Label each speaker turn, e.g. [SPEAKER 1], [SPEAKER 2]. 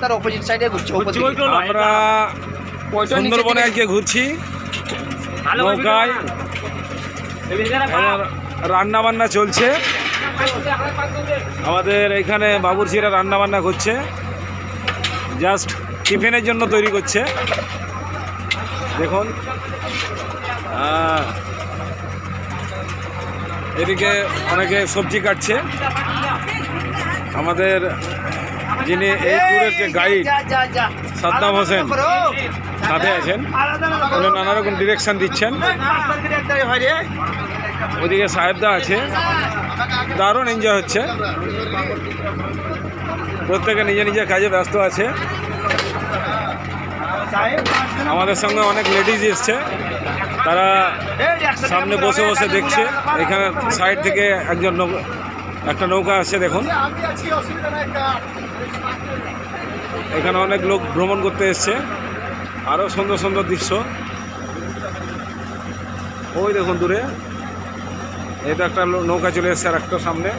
[SPEAKER 1] তার অপোজিট সাইডে ঘুরছে
[SPEAKER 2] আমরা সুন্দরবনে আজকে ঘুরছি। নৌকায়। রান্না বান্না চলছে। আমাদের এখানে বাবুরচিরা রান্না বান্না করছে। জাস্ট টিফিনের জন্য তৈরি করছে। দেখুন। আহ, এদিকে অনেকে সবজি কাটছে। আমাদের যিনি এই ট্যুরের যে গাইড। সাদ্দাম হোসেন। সাথে আছেন। উনি নানা রকম ডিরেকশন দিচ্ছেন। ওদিকে সাহেবদা আছে। দারুণ এনজয় হচ্ছে। প্রত্যেকে নিজে নিজের কাজে ব্যস্ত আছে। আমাদের সঙ্গে অনেক লেডিজ এসছে। তারা সামনে বসে বসে দেখছে। এখানে সাইড থেকে একজন একটা নৌকা আছে দেখুন এখানে অনেক লোক ভ্রমণ করতে এসছে। আরও সুন্দর সুন্দর দৃশ্য। ওই দেখুন দূরে। এটা একটা নৌকা চলে এসছে আর একটা সামনে